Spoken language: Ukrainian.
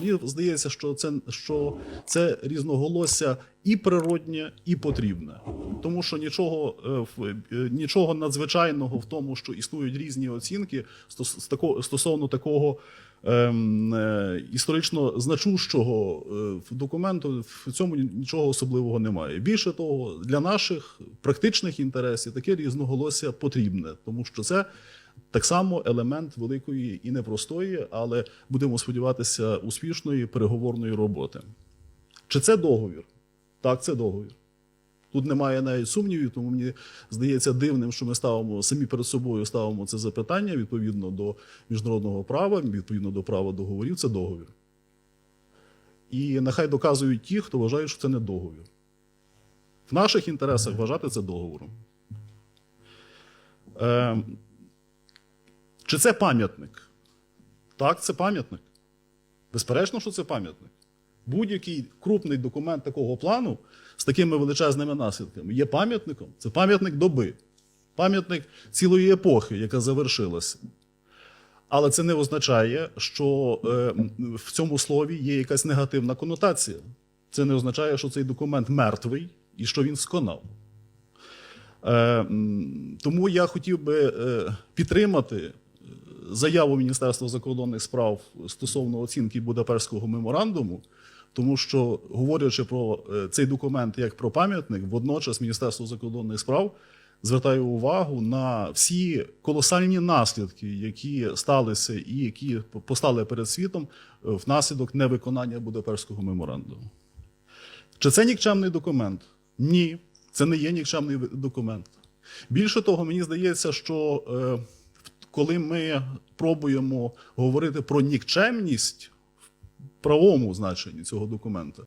Мені здається, що це, що це різноголосся і природнє, і потрібне. Тому що нічого, е, е, нічого надзвичайного в тому, що існують різні оцінки стосовно такого ем, е, історично значущого документу, в цьому нічого особливого немає. Більше того, для наших практичних інтересів таке різноголосся потрібне, тому що це так само елемент великої і непростої, але будемо сподіватися, успішної переговорної роботи. Чи це договір? Так, це договір. Тут немає навіть сумнівів, тому мені здається дивним, що ми ставимо самі перед собою ставимо це запитання відповідно до міжнародного права, відповідно до права договорів. Це договір. І нехай доказують ті, хто вважає, що це не договір. В наших інтересах вважати це договором. Е, чи це пам'ятник? Так, це пам'ятник. Безперечно, що це пам'ятник. Будь-який крупний документ такого плану з такими величезними наслідками є пам'ятником. Це пам'ятник доби, пам'ятник цілої епохи, яка завершилася. Але це не означає, що е, в цьому слові є якась негативна конотація. Це не означає, що цей документ мертвий і що він сконав. Е, тому я хотів би е, підтримати заяву Міністерства закордонних справ стосовно оцінки Будапештського меморандуму, тому що, говорячи про е, цей документ як про пам'ятник, водночас Міністерство закордонних справ звертає увагу на всі колосальні наслідки, які сталися і які постали перед світом е, внаслідок невиконання Будапештського меморандуму. Чи це нікчемний документ? Ні, це не є нікчемний документ. Більше того, мені здається, що е, коли ми пробуємо говорити про нікчемність в правому значенні цього документа,